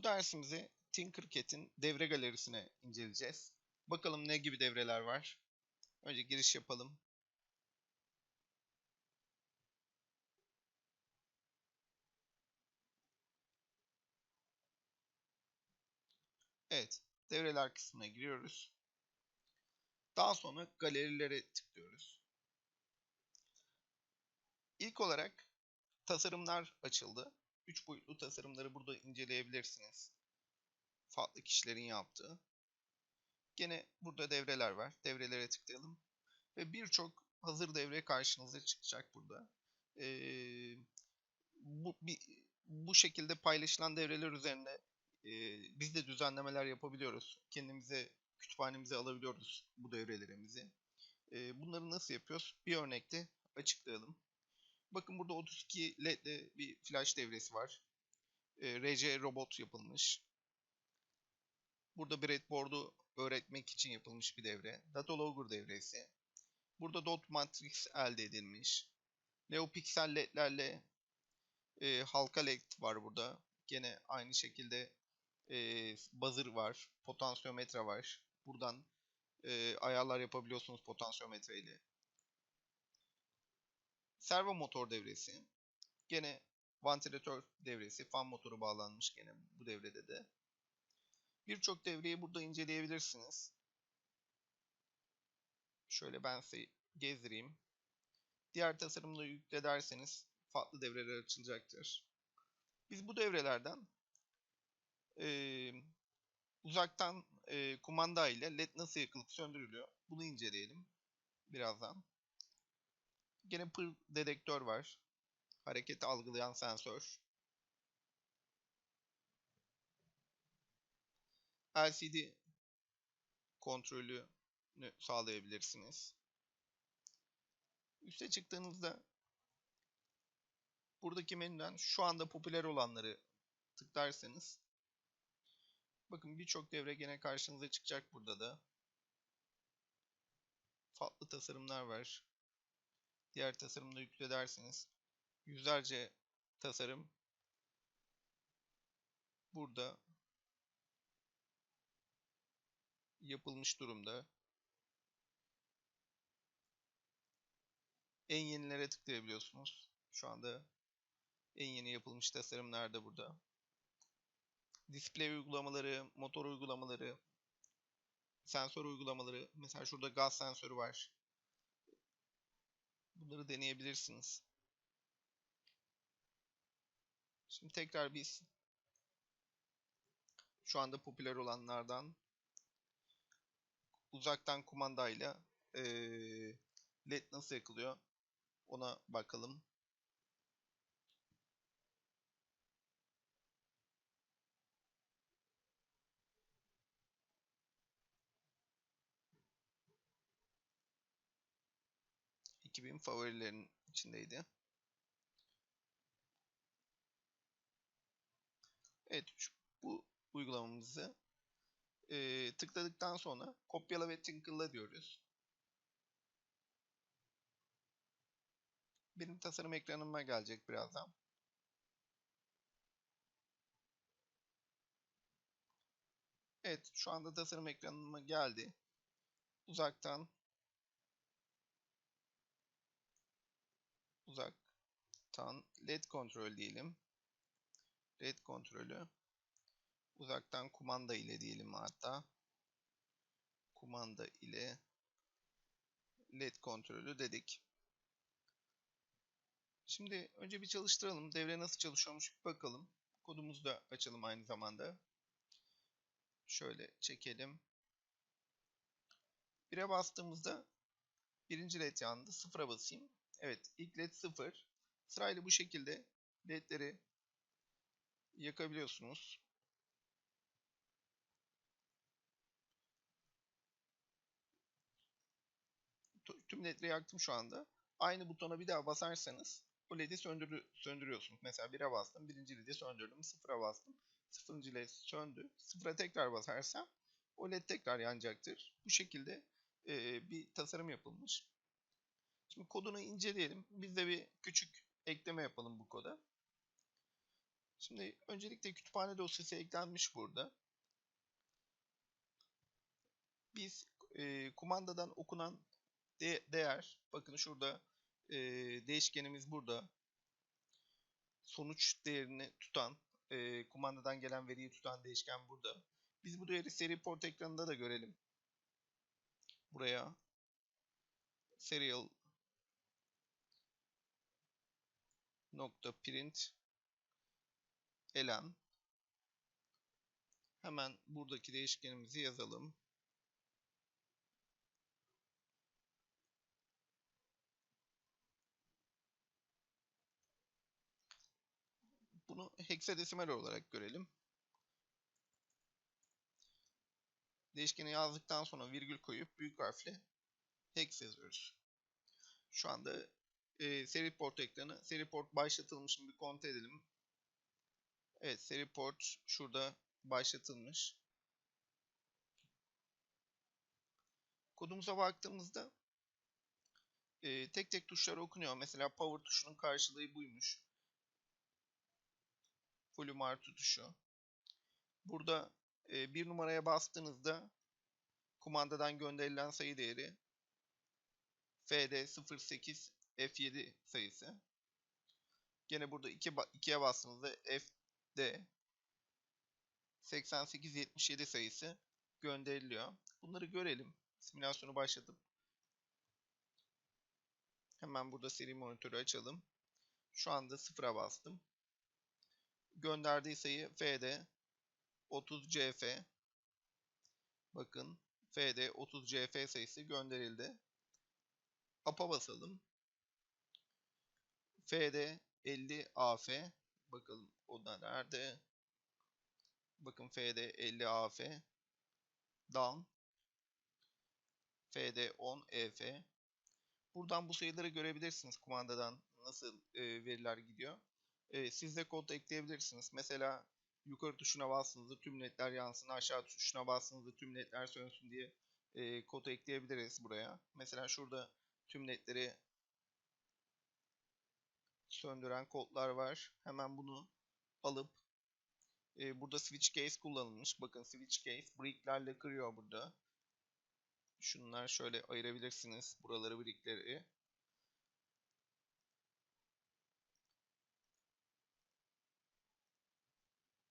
Bu dersimizi Tinkercad'in devre galerisine inceleyeceğiz. Bakalım ne gibi devreler var. Önce giriş yapalım. Evet, devreler kısmına giriyoruz. Daha sonra galerilere tıklıyoruz. İlk olarak tasarımlar açıldı. 3 boyutlu tasarımları burada inceleyebilirsiniz. Farklı kişilerin yaptığı. Gene burada devreler var. Devrelere tıklayalım. Ve birçok hazır devre karşınıza çıkacak burada. Ee, bu, bir, bu şekilde paylaşılan devreler üzerinde e, biz de düzenlemeler yapabiliyoruz. Kendimize kütüphanemize alabiliyoruz bu devrelerimizi. E, bunları nasıl yapıyoruz? Bir örnekte açıklayalım. Bakın burada 32 led'li bir flash devresi var. E, RC robot yapılmış. Burada breadboard'u öğretmek için yapılmış bir devre. Datalogger devresi. Burada dot matrix elde edilmiş. NeoPixel ledlerle e, halka led var burada. Gene aynı şekilde e, buzzer var. Potansiyometre var. Buradan e, ayarlar yapabiliyorsunuz potansiyometre ile. Servo motor devresi. Gene vantilatör devresi. Fan motoru bağlanmış gene bu devrede de. Birçok devreyi burada inceleyebilirsiniz. Şöyle ben size gezdireyim. Diğer tasarımda yükle derseniz farklı devreler açılacaktır. Biz bu devrelerden e, uzaktan e, kumanda ile led nasıl yakılıp söndürülüyor bunu inceleyelim birazdan. Gene pır dedektör var. Hareketi algılayan sensör. LCD kontrolünü sağlayabilirsiniz. Üste çıktığınızda buradaki menüden şu anda popüler olanları tıklarsanız bakın birçok devre gene karşınıza çıkacak burada da. Farklı tasarımlar var. Diğer tasarımda yükle derseniz yüzlerce tasarım burada yapılmış durumda. En yenilere tıklayabiliyorsunuz. Şu anda en yeni yapılmış tasarımlar da burada. Display uygulamaları, motor uygulamaları, sensör uygulamaları. Mesela şurada gaz sensörü var. Bunları deneyebilirsiniz. Şimdi tekrar biz şu anda popüler olanlardan uzaktan kumandayla ee, led nasıl yakılıyor ona bakalım. Bin favorilerin içindeydi. Evet bu uygulamamızı e, tıkladıktan sonra kopyala ve tinkle'la diyoruz. Benim tasarım ekranıma gelecek birazdan. Evet şu anda tasarım ekranıma geldi. Uzaktan uzaktan led kontrol diyelim. Led kontrolü uzaktan kumanda ile diyelim hatta. Kumanda ile led kontrolü dedik. Şimdi önce bir çalıştıralım. Devre nasıl çalışıyormuş bir bakalım. Kodumuzu da açalım aynı zamanda. Şöyle çekelim. 1'e bastığımızda birinci led yandı. Sıfıra basayım. Evet ilk led 0. Sırayla bu şekilde ledleri yakabiliyorsunuz. Tüm ledleri yaktım şu anda. Aynı butona bir daha basarsanız o ledi söndürü, söndürüyorsunuz. Mesela 1'e bastım. Birinci ledi söndürdüm. 0'a bastım. Sıfırıncı led söndü. Sıfıra tekrar basarsam o led tekrar yanacaktır. Bu şekilde e, bir tasarım yapılmış. Şimdi kodunu inceleyelim. Biz de bir küçük ekleme yapalım bu koda. Şimdi öncelikle kütüphane dosyası eklenmiş burada. Biz e, kumandadan okunan de değer, bakın şurada e, değişkenimiz burada. Sonuç değerini tutan, e, kumandadan gelen veriyi tutan değişken burada. Biz bu değeri seri port ekranında da görelim. Buraya serial nokta print elan hemen buradaki değişkenimizi yazalım. Bunu heksadesimal olarak görelim. Değişkeni yazdıktan sonra virgül koyup büyük harfle hex yazıyoruz. Şu anda e, seri port ekranı. Seri port başlatılmış mı bir kontrol edelim. Evet seri port şurada başlatılmış. Kodumuza baktığımızda e, tek tek tuşlar okunuyor. Mesela power tuşunun karşılığı buymuş. Volume artı tuşu. Burada e, bir numaraya bastığınızda kumandadan gönderilen sayı değeri FD08 F7 sayısı. Gene burada 2 2'ye bastığınızda FD 8877 sayısı gönderiliyor. Bunları görelim. Simülasyonu başlatıp hemen burada seri monitörü açalım. Şu anda sıfıra bastım. Gönderdiği sayı FD 30CF. Bakın FD 30CF sayısı gönderildi. AP'a basalım. FD 50 AF. Bakalım o da nerede? Bakın FD 50 AF. Down. FD 10 EF. Buradan bu sayıları görebilirsiniz kumandadan nasıl e, veriler gidiyor. E, siz de kod ekleyebilirsiniz. Mesela yukarı tuşuna bastığınızda tüm netler yansın, aşağı tuşuna bastığınızda tüm netler sönsün diye e, kod ekleyebiliriz buraya. Mesela şurada tüm netleri söndüren kodlar var. Hemen bunu alıp e, burada switch case kullanılmış. Bakın switch case bricklerle kırıyor burada. Şunlar şöyle ayırabilirsiniz. Buraları brickleri.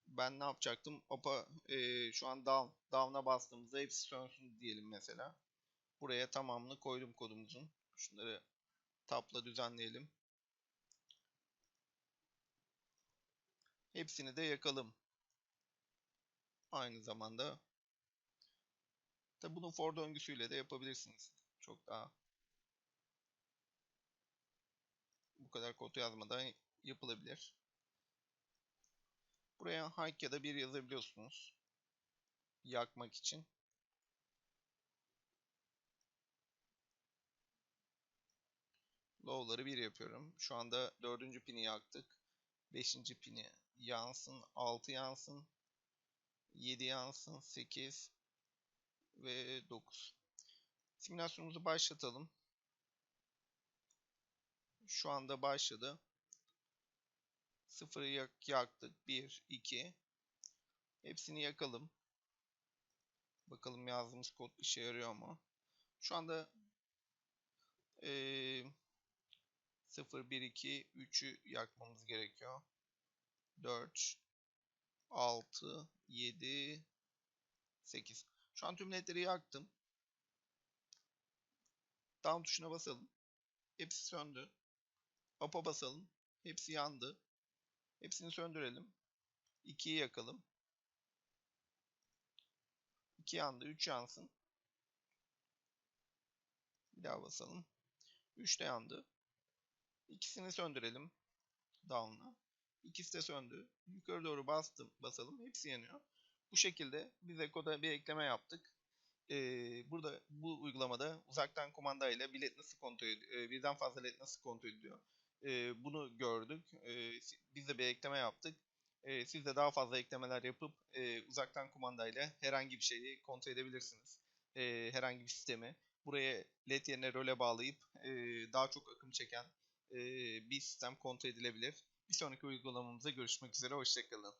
Ben ne yapacaktım? Opa e, şu an down. Down'a bastığımızda hepsi sönsün diyelim mesela. Buraya tamamını koydum kodumuzun. Şunları tabla düzenleyelim. Hepsini de yakalım. Aynı zamanda Tabi bunu for döngüsüyle de yapabilirsiniz. Çok daha bu kadar kod yazmadan yapılabilir. Buraya hike ya da bir yazabiliyorsunuz. Yakmak için. Low'ları 1 yapıyorum. Şu anda 4. pini yaktık. 5. pini yansın. 6 yansın. 7 yansın. 8 ve 9. Simülasyonumuzu başlatalım. Şu anda başladı. 0'ı yak yaktık. 1, 2. Hepsini yakalım. Bakalım yazdığımız kod işe yarıyor mu? Şu anda ee, 0, 1, 2, 3'ü yakmamız gerekiyor. 4, 6, 7, 8. Şu an tüm ledleri yaktım. Down tuşuna basalım. Hepsi söndü. Up'a basalım. Hepsi yandı. Hepsini söndürelim. 2'yi yakalım. 2 yandı. 3 yansın. Bir daha basalım. 3 de yandı. İkisini söndürelim. Down'la. İkisi de söndü. Yukarı doğru bastım, basalım. Hepsi yanıyor. Bu şekilde bize koda bir ekleme yaptık. Ee, burada bu uygulamada uzaktan kumanda ile bir nasıl kontrol ediyor, birden fazla led nasıl kontrol ediyor. Ee, bunu gördük. Ee, biz de bir ekleme yaptık. Ee, siz de daha fazla eklemeler yapıp e, uzaktan kumanda ile herhangi bir şeyi kontrol edebilirsiniz. E, herhangi bir sistemi. Buraya led yerine role bağlayıp e, daha çok akım çeken e, bir sistem kontrol edilebilir. Bir sonraki uygulamamızda görüşmek üzere. Hoşçakalın.